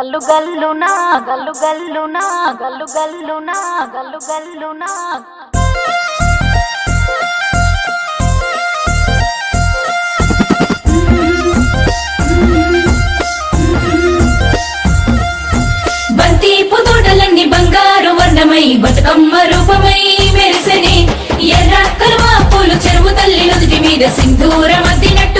గల్లు గల్లునా గల్లు గల్లునా గల్లు గల్లునా గల్లు గల్లునా బంతిపు పుతోటలన్నీ బంగారు వర్ణమై బతుకమ్మ రూపమై మెరిసెనే. ఎర్ర కలువ పూలు చెరువు తల్లి నుదుటి మీద సింధూర మద్దినట్టు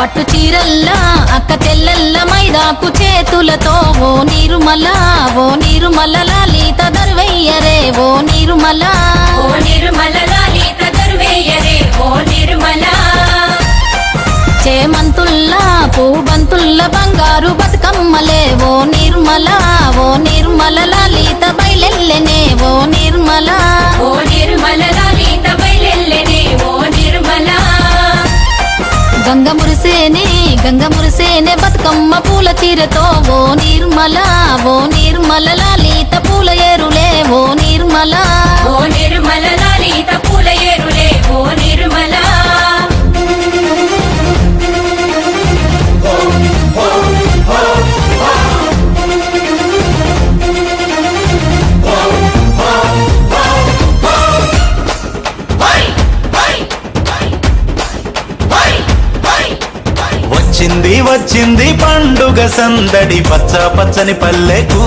పట్టు చీరల్లా అక్క తెల్లల్ల మైదాకు చేతులతో ఓ నిర్మల ఓ నిర్మల లలిత దర్వయ్యరే ఓ నిర్మల. ఓ నిర్మల లలిత దర్వేయరే ఓ నిర్మల. చేమంతుల్లా పూబంతుల్ల బంగారు బతుకమ్మలే ఓ నిర్మల ఓ నిర్మల లలిత బయలెల్లెనే ఓ నిర్మల. ఓ నిర్మల లలిత బయలెల్లెనే ఓ నిర్మల. గంగ మురిసేనే గంగ మురిసేనే బతుకమ్మ పూల తీరతో ఓ నిర్మల ఓ నిర్మలలా. వచ్చింది వచ్చింది పండుగ సందడి. పచ్చ పచ్చని పల్లెకు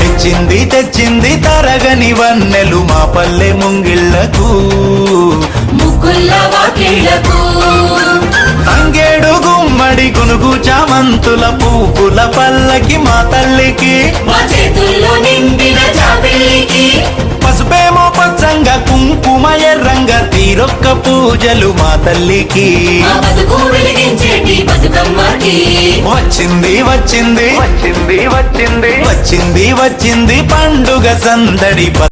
తెచ్చింది తెచ్చింది తరగని వన్నెలు మా పల్లె ముంగిళ్ళకు. తంగేడు గుమ్మడి గునుగు చామంతుల పువ్వుల పల్లకి మా తల్లికి. మా చేతుల్లో నిండిన చాపిల్లికి. పచ్చంగా కుంకుమ ఎర్రంగా తీరొక్క పూజలు మా తల్లికి. వచ్చింది వచ్చింది వచ్చింది వచ్చింది. వచ్చింది వచ్చింది పండుగ సందడి.